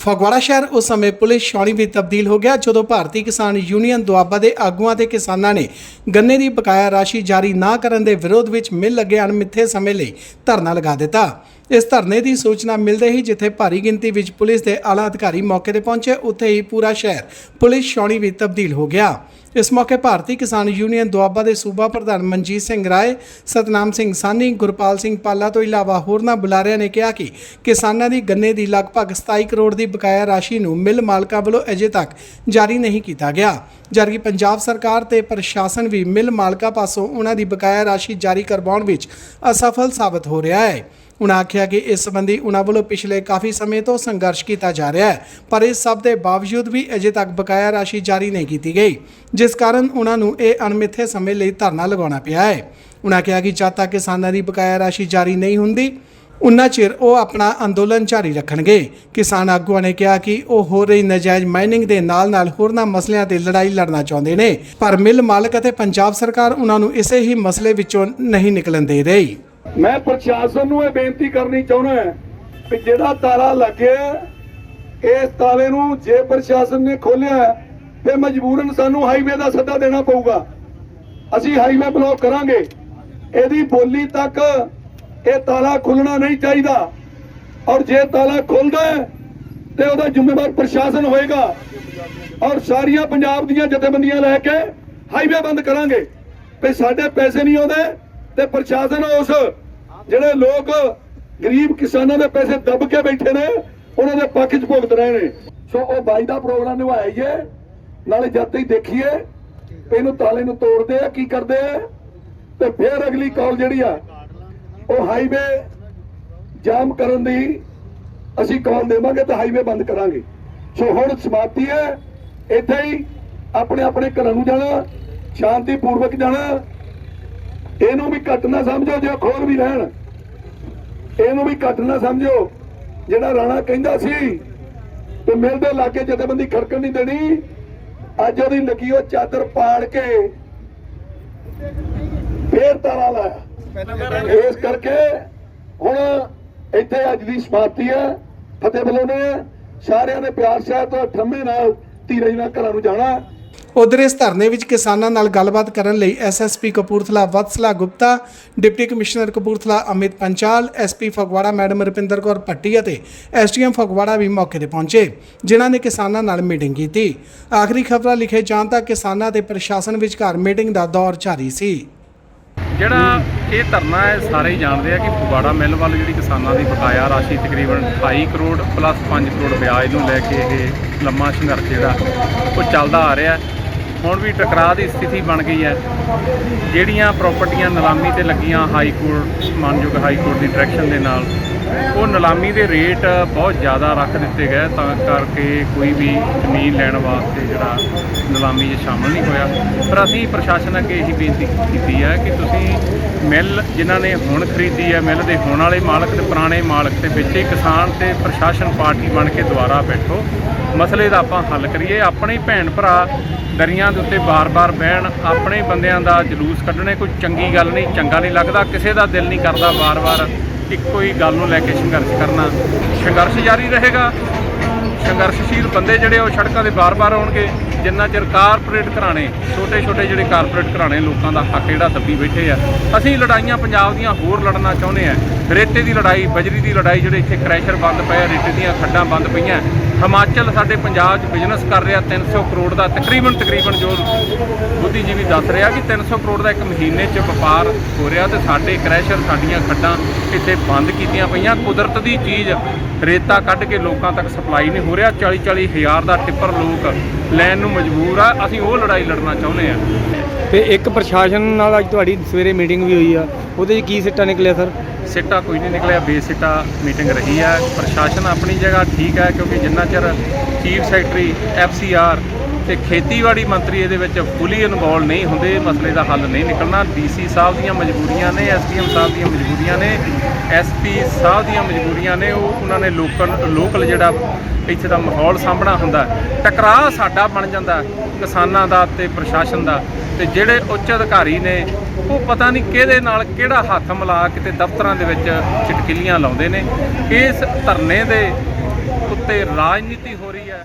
ਫਗਵਾੜਾ ਸ਼ਹਿਰ ਉਸ ਸਮੇਂ ਪੁਲਿਸ ਛਾਉਣੀ ਵਿੱਚ ਤਬਦੀਲ ਹੋ ਗਿਆ ਜਦੋਂ ਭਾਰਤੀ ਕਿਸਾਨ ਯੂਨੀਅਨ ਦੁਆਬਾ ਦੇ ਆਗੂਆਂ ਤੇ ਕਿਸਾਨਾਂ ਨੇ ਗੰਨੇ ਦੀ ਬਕਾਇਆ ਰਾਸ਼ੀ ਜਾਰੀ ਨਾ ਕਰਨ ਦੇ ਵਿਰੋਧ ਵਿੱਚ ਮਿਲ ਲੱਗੇ ਅਣਮਿੱਥੇ ਸਮੇਂ ਲਈ ਧਰਨਾ ਲਗਾ ਦਿੱਤਾ। ਇਸ ਧਰਨੇ ਦੀ ਸੂਚਨਾ ਮਿਲਦੇ ਹੀ ਜਿੱਥੇ ਭਾਰੀ ਗਿਣਤੀ ਵਿੱਚ ਪੁਲਿਸ ਦੇ ਆਲਾ ਅਧਿਕਾਰੀ ਮੌਕੇ ਤੇ ਪਹੁੰਚੇ, ਉੱਥੇ ਹੀ ਪੂਰਾ ਸ਼ਹਿਰ ਪੁਲਿਸ ਛਾਉਣੀ ਵਿੱਚ ਤਬਦੀਲ ਹੋ ਗਿਆ। ਇਸ ਮੌਕੇ ਭਾਰਤੀ ਕਿਸਾਨ ਯੂਨੀਅਨ ਦੁਆਬਾ ਦੇ ਸੂਬਾ ਪ੍ਰਧਾਨ ਮਨਜੀਤ ਸਿੰਘ ਰਾਏ, ਸਤਨਾਮ ਸਿੰਘ ਸਾਨੀ, ਗੁਰਪਾਲ ਸਿੰਘ ਪਾਲਾ ਤੋਂ ਇਲਾਵਾ ਹੋਰਨਾਂ ਬੁਲਾਰਿਆਂ ਨੇ ਕਿਹਾ ਕਿ ਕਿਸਾਨਾਂ ਦੀ ਗੰਨੇ ਦੀ ਲਗਭਗ 27 ਕਰੋੜ ਦੀ ਬਕਾਇਆ ਰਾਸ਼ੀ ਨੂੰ ਮਿਲ ਮਾਲਕਾਂ ਵੱਲੋਂ ਅਜੇ ਤੱਕ ਜਾਰੀ ਨਹੀਂ ਕੀਤਾ ਗਿਆ। ਜਦਕਿ ਪੰਜਾਬ ਸਰਕਾਰ ਤੇ ਪ੍ਰਸ਼ਾਸਨ ਵੀ ਮਿਲ ਮਾਲਕਾਂ ਪਾਸੋਂ ਉਹਨਾਂ ਦੀ ਬਕਾਇਆ ਰਾਸ਼ੀ ਜਾਰੀ ਕਰਵਾਉਣ ਵਿੱਚ ਅਸਫਲ ਸਾਬਤ ਹੋ ਰਿਹਾ ਹੈ। ਉਨ੍ਹਾਂ ਆਖਿਆ ਕਿ ਇਸ ਸੰਬੰਧੀ ਉਨ੍ਹਾਂ ਵੱਲੋਂ ਪਿਛਲੇ ਕਾਫੀ ਸਮੇਂ ਤੋਂ ਸੰਘਰਸ਼ ਕੀਤਾ ਜਾ ਰਿਹਾ ਹੈ, ਪਰ ਇਸ ਸਭ ਦੇ ਬਾਵਜੂਦ ਵੀ ਅਜੇ ਤੱਕ ਬਕਾਇਆ ਰਾਸ਼ੀ ਜਾਰੀ ਨਹੀਂ ਕੀਤੀ ਗਈ, ਜਿਸ ਕਾਰਨ ਉਹਨਾਂ ਨੂੰ ਇਹ ਅਣਮਿੱਥੇ ਸਮੇਂ ਲਈ ਧਰਨਾ ਲਗਾਉਣਾ ਪਿਆ ਹੈ। ਉਹਨਾਂ ਕਿਹਾ ਕਿ ਜਦ ਤੱਕ ਕਿਸਾਨਾਂ ਦੀ ਬਕਾਇਆ ਰਾਸ਼ੀ ਜਾਰੀ ਨਹੀਂ ਹੁੰਦੀ ਉਨਾ ਚਿਰ ਉਹ ਆਪਣਾ ਅੰਦੋਲਨ ਜਾਰੀ ਰੱਖਣਗੇ। ਕਿਸਾਨ ਆਗੂਆਂ ਨੇ ਕਿਹਾ ਕਿ ਉਹ ਹੋ ਰਹੀ ਨਜਾਇਜ਼ ਮਾਈਨਿੰਗ ਦੇ ਨਾਲ-ਨਾਲ ਹੋਰਨਾਂ ਮਸਲਿਆਂ ਤੇ ਲੜਾਈ ਲੜਨਾ ਚਾਹੁੰਦੇ ਨੇ, ਪਰ ਮਿਲ ਮਾਲਕ ਅਤੇ ਪੰਜਾਬ ਸਰਕਾਰ ਉਹਨਾਂ ਨੂੰ ਇਸੇ ਹੀ ਮਸਲੇ ਵਿੱਚੋਂ ਨਹੀਂ ਨਿਕਲਣ ਦੇ ਰਹੀ। ਮੈਂ ਪ੍ਰਸ਼ਾਸਨ ਨੂੰ ਇਹ ਬੇਨਤੀ ਕਰਨੀ ਚਾਹੁੰਦਾ ਕਿ ਜਿਹੜਾ ਤਾਲਾ ਲੱਗਿਆ ਇਸ ਤਾਲੇ ਨੂੰ ਜੇ ਪ੍ਰਸ਼ਾਸਨ ਨੇ ਖੋਲਿਆ ਫਿਰ ਮਜਬੂਰਨ ਸਾਨੂੰ ਹਾਈਵੇ ਦਾ ਸੱਦਾ ਦੇਣਾ ਪਊਗਾ। ਅਸੀਂ ਹਾਈਵੇ ਬਲੌਕ ਕਰਾਂਗੇ। ਇਹਦੀ ਬੋਲੀ ਤੱਕ ਇਹ ਤਾਲਾ ਖੁੱਲਣਾ ਨਹੀਂ ਚਾਹੀਦਾ। ਔਰ ਜੇ ਤਾਲਾ ਖੁੱਲਦਾ ਤੇ ਉਹਦਾ ਜ਼ਿੰਮੇਵਾਰ ਪ੍ਰਸ਼ਾਸਨ ਹੋਏਗਾ। ਔਰ ਸਾਰੀਆਂ ਪੰਜਾਬ ਦੀਆਂ ਜਥੇਬੰਦੀਆਂ ਲੈ ਕੇ ਹਾਈਵੇ ਬੰਦ ਕਰਾਂਗੇ। ਵੀ ਸਾਡੇ ਪੈਸੇ ਨਹੀਂ ਆਉਂਦੇ। ਤੇ ਪ੍ਰਸ਼ਾਸਨ ਉਸ, ਜਿਹੜੇ ਲੋਕ ਗਰੀਬ ਕਿਸਾਨਾਂ ਦੇ ਪੈਸੇ ਦੱਬ ਕੇ ਬੈਠੇ ਨੇ, ਉਹਨਾਂ ਦੇ ਪੱਖ 'ਚ ਭੁਗਤ ਰਹੇ ਨੇ। ਸੋ ਉਹ ਬਾਈ ਦਾ ਪ੍ਰੋਗਰਾਮ ਨਿਭਾਈਏ, ਨਾਲੇ ਜਦ ਤੱਕ ਦੇਖੀਏ, ਇਹਨੂੰ ਤਾਲੇ ਨੂੰ ਤੋੜਦੇ ਆ, ਕੀ ਕਰਦੇ ਆ, ਤੇ ਫਿਰ ਅਗਲੀ ਕਾਲ ਜਿਹੜੀ ਆ, ਉਹ ਹਾਈਵੇ ਜਾਮ ਕਰਨ ਦੀ ਅਸੀਂ ਕਾਲ ਦੇਵਾਂਗੇ ਤੇ ਹਾਈਵੇ ਬੰਦ ਕਰਾਂਗੇ। ਸੋ ਹੁਣ ਸਮਾਪਤੀ ਹੈ, ਇੱਥੇ ਹੀ ਆਪਣੇ ਆਪਣੇ ਘਰਾਂ ਨੂੰ ਜਾਣਾ ਸ਼ਾਂਤੀ ਪੂਰਵਕ ਜਾਣਾ ਇਹਨੂੰ ਵੀ ਘੱਟ ਨਾ ਸਮਝੋ ਜੇ ਖੋਲ ਵੀ ਰਹਿਣ ਇਹਨੂੰ ਵੀ ਘੱਟ ਨਾ ਸਮਝੋ। ਜਿਹੜਾ ਰਾਣਾ ਕਹਿੰਦਾ ਸੀ ਤੇ ਮਿਲਦੇ ਲਾਗੇ ਜਥੇਬੰਦੀ ਖੜਕਣ ਨਹੀਂ ਦੇਣੀ, ਅੱਜ ਉਹਦੀ ਲੱਗੀ ਚਾਦਰ ਪਾੜ ਕੇ ਫੇਰ ਤਾਰਾ ਲਾਇਆ। ਇਸ ਕਰਕੇ ਹੁਣ ਇੱਥੇ ਅੱਜ ਦੀ ਸਮਾਪਤੀ ਹੈ। ਫਤਿਹ ਬੁਲਾਉਣੇ ਸਾਰਿਆਂ ਨੇ ਪਿਆਰ ਸਹਿਤ ਠੰਮੇ ਨਾਲ ਧੀਰਜ ਨਾਲ ਘਰਾਂ ਨੂੰ ਜਾਣਾ। ਉਧਰ ਇਸ ਧਰਨੇ ਵਿੱਚ ਕਿਸਾਨਾਂ ਨਾਲ ਗੱਲਬਾਤ ਕਰਨ ਲਈ SSP Kapurthala Vatsala Gupta, deputy commissioner Kapurthala Amit Panchal SP Phagwara madam Rupinder Kaur Bhatti ਅਤੇ ਐਸਡੀਐਮ ਫਗਵਾੜਾ ਵੀ ਮੌਕੇ ਤੇ ਪਹੁੰਚੇ, ਜਿਨ੍ਹਾਂ ਨੇ ਕਿਸਾਨਾਂ ਨਾਲ ਮੀਟਿੰਗ ਕੀਤੀ ਆਖਰੀ ਖਬਰਾਂ ਲਿਖੇ ਜਾਣ ਤੱਕ ਕਿਸਾਨਾਂ ਤੇ ਪ੍ਰਸ਼ਾਸਨ ਵਿਚਕਾਰ ਮੀਟਿੰਗ ਦਾ ਦੌਰ ਜਾਰੀ ਸੀ ਜਿਹੜਾ ਇਹ ਧਰਨਾ ਹੈ, ਸਾਰੇ ਹੀ ਜਾਣਦੇ ਆ ਕਿ ਫਗਵਾੜਾ ਮਿੱਲ ਵੱਲ ਜਿਹੜੀ ਕਿਸਾਨਾਂ ਦੀ ਬਕਾਇਆ ਰਾਸ਼ੀ ਤਕਰੀਬਨ 28 ਕਰੋੜ ਪਲੱਸ 5 ਕਰੋੜ ਵਿਆਜ ਨੂੰ ਲੈ ਕੇ ਇਹ ਲੰਮਾ ਸੰਘਰਸ਼ ਜਿਹੜਾ ਉਹ ਚੱਲਦਾ ਆ ਰਿਹਾ ਹੈ। ਹੁਣ ਵੀ ਟਕਰਾਅ ਦੀ ਸਥਿਤੀ ਬਣ ਗਈ ਹੈ। ਜਿਹੜੀਆਂ ਪ੍ਰਾਪਰਟੀਆਂ ਨਿਲਾਮੀ ਤੇ ਲੱਗੀਆਂ ਹਾਈ ਕੋਰਟ ਮਾਨਯੋਗ ਹਾਈ ਕੋਰਟ ਦੀ ਡਾਇਰੈਕਸ਼ਨ ਦੇ ਨਾਲ, ਉਹ ਨਿਲਾਮੀ ਦੇ ਰੇਟ ਬਹੁਤ ਜ਼ਿਆਦਾ ਰੱਖ ਦਿੱਤੇ ਗਏ, ਤਾਂ ਕਰਕੇ ਕੋਈ ਵੀ ਜ਼ਮੀਨ ਲੈਣ ਵਾਸਤੇ ਜਿਹੜਾ ਨਿਲਾਮੀ 'ਚ ਸ਼ਾਮਲ ਨਹੀਂ ਹੋਇਆ। ਪਰ ਅਸੀਂ ਪ੍ਰਸ਼ਾਸਨ ਅੱਗੇ ਇਹੀ ਬੇਨਤੀ ਕੀਤੀ ਹੈ ਕਿ ਤੁਸੀਂ ਮਿੱਲ ਜਿਨ੍ਹਾਂ ਨੇ ਹੁਣ ਖਰੀਦੀ ਹੈ, ਮਿੱਲ ਦੇ ਹੋਣ ਵਾਲੇ ਮਾਲਕ ਤੇ ਪੁਰਾਣੇ ਮਾਲਕ ਤੇ ਵਿੱਚ ਹੀ ਕਿਸਾਨ ਤੇ ਪ੍ਰਸ਼ਾਸਨ ਪਾਰਟੀ ਬਣ ਕੇ ਦੁਬਾਰਾ ਬੈਠੋ। ਮਸਲੇ ਦਾ ਆਪਾਂ ਹੱਲ ਕਰੀਏ। ਆਪਣੇ ਭੈਣ ਭਰਾ ਦਰੀਆਂ ਦੇ ਉੱਤੇ ਬਾਰ-ਬਾਰ ਬਹਿਣ, ਆਪਣੇ ਬੰਦਿਆਂ ਦਾ ਜਲੂਸ ਕੱਢਣੇ ਕੋਈ ਚੰਗੀ ਗੱਲ ਨਹੀਂ, ਚੰਗਾ ਨਹੀਂ ਲੱਗਦਾ, ਕਿਸੇ ਦਾ ਦਿਲ ਨਹੀਂ ਕਰਦਾ ਬਾਰ-ਬਾਰ ਇੱਕੋ ਹੀ ਗੱਲ ਨੂੰ ਲੈ ਕੇ ਸੰਘਰਸ਼ ਕਰਨਾ। ਸੰਘਰਸ਼ ਜਾਰੀ ਰਹੇਗਾ। ਸੰਘਰਸ਼ਸ਼ੀਲ ਬੰਦੇ ਜਿਹੜੇ ਉਹ ਸੜਕਾਂ ਦੇ ਬਾਰ-ਬਾਰ ਆਉਣਗੇ। ਜਿੰਨਾ ਚਿਰ ਕਾਰਪੋਰੇਟ ਘਰਾਣੇ, ਛੋਟੇ-ਛੋਟੇ ਜਿਹੜੇ ਕਾਰਪੋਰੇਟ ਘਰਾਣੇ ਲੋਕਾਂ ਦਾ ਹੱਕ ਜਿਹੜਾ ਦੱਬੀ ਬੈਠੇ ਆ, ਅਸੀਂ ਲੜਾਈਆਂ ਪੰਜਾਬ ਦੀਆਂ ਹੋਰ ਲੜਨਾ ਚਾਹੁੰਦੇ ਆ। ਰੇਤੇ ਦੀ ਲੜਾਈ, ਬਜਰੀ ਦੀ ਲੜਾਈ ਜਿਹੜੇ ਇੱਥੇ ਕ੍ਰੈਸ਼ਰ ਬੰਦ ਪਏ ਆ, ਰੇਤੇ ਦੀਆਂ ਖੱਡਾਂ ਬੰਦ ਪਈਆਂ। ਹਿਮਾਚਲ ਸਾਡੇ ਪੰਜਾਬ 'ਚ ਬਿਜ਼ਨਸ ਕਰ ਰਿਹਾ 300 ਕਰੋੜ ਦਾ, ਤਕਰੀਬਨ ਤਕਰੀਬਨ ਜੋ ਬੁੱਧੀਜੀਵੀ ਦੱਸ ਰਿਹਾ ਕਿ 300 ਕਰੋੜ ਦਾ ਇੱਕ ਮਹੀਨੇ 'ਚ ਵਪਾਰ ਹੋ ਰਿਹਾ ਤੇ ਸਾਡੇ ਕ੍ਰੈਸ਼ਰ ਸਾਡੀਆਂ ਖੱਡਾਂ ਇੱਥੇ ਬੰਦ ਕੀਤੀਆਂ ਪਈਆਂ। ਕੁਦਰਤ ਦੀ ਚੀਜ਼ ਰੇਤਾ ਕੱਢ ਕੇ ਲੋਕਾਂ ਤੱਕ ਸਪਲਾਈ ਨਹੀਂ ਹੋ ਰਿਹਾ। 40 40 ਹਜ਼ਾਰ ਦਾ ਟਿੱਪਰ ਲੋਕ ਲੈਣ ਨੂੰ ਮਜਬੂਰ ਆ। ਅਸੀਂ ਉਹ ਲੜਾਈ ਲੜਨਾ ਚਾਹੁੰਦੇ ਆ। ਤੇ ਇੱਕ ਪ੍ਰਸ਼ਾਸਨ ਨਾਲ ਅੱਜ ਤੁਹਾਡੀ ਸਵੇਰੇ ਮੀਟਿੰਗ ਵੀ ਹੋਈ ਆ। ਉਹਦੇ 'ਚ ਕੀ ਸਿੱਟਾ ਨਿਕਲਿਆ ਸਰ ਸਿੱਟਾ ਕੋਈ ਨਹੀਂ ਨਿਕਲਿਆ, ਬੇਸਿੱਟਾ ਮੀਟਿੰਗ ਰਹੀ ਹੈ ਪ੍ਰਸ਼ਾਸਨ ਆਪਣੀ ਜਗ੍ਹਾ ਠੀਕ ਹੈ ਕਿਉਂਕਿ ਜਿੰਨਾ ਚਿਰ ਚੀਫ ਸੈਕਟਰੀ ਐਫਸੀਆਰ ਤੇ ਖੇਤੀਬਾੜੀ ਮੰਤਰੀ ਇਹਦੇ ਵਿੱਚ ਫੁੱਲੀ ਇਨਵੋਲ ਨਹੀਂ ਹੁੰਦੇ, ਮਸਲੇ ਦਾ ਹੱਲ ਨਹੀਂ ਨਿਕਲਣਾ। ਡੀਸੀ ਸਾਹਿਬ ਦੀਆਂ ਮਜਬੂਰੀਆਂ ਨੇ, ਐਸਡੀਐਮ ਸਾਹਿਬ ਦੀਆਂ ਮਜਬੂਰੀਆਂ ਨੇ। ਐਸਪੀ ਸਾਹਿਬ ਦੀਆਂ ਮਜਬੂਰੀਆਂ ਨੇ, ਉਹ ਉਹਨਾਂ ਨੇ ਲੋਕਲ ਲੋਕਲ ਜਿਹੜਾ ਇੱਥੇ ਦਾ ਮਾਹੌਲ ਸਾਂਭਣਾ ਹੁੰਦਾ ਟਕਰਾਅ ਸਾਡਾ ਬਣ ਜਾਂਦਾ ਕਿਸਾਨਾਂ ਦਾ ਤੇ ਪ੍ਰਸ਼ਾਸਨ ਦਾ। ਤੇ ਜਿਹੜੇ ਉੱਚ ਅਧਿਕਾਰੀ ਨੇ, ਉਹ ਪਤਾ ਨਹੀਂ ਕਿਹਦੇ ਨਾਲ ਕਿਹੜਾ ਹੱਥ ਮਿਲਾ ਕੇ ਤੇ ਦਫ਼ਤਰਾਂ ਦੇ ਵਿੱਚ ਚਟਕਿਲੀਆਂ ਲਾਉਂਦੇ ਨੇ। ਇਸ ਧਰਨੇ ਦੇ ਉੱਤੇ ਰਾਜਨੀਤੀ ਹੋ ਰਹੀ ਹੈ।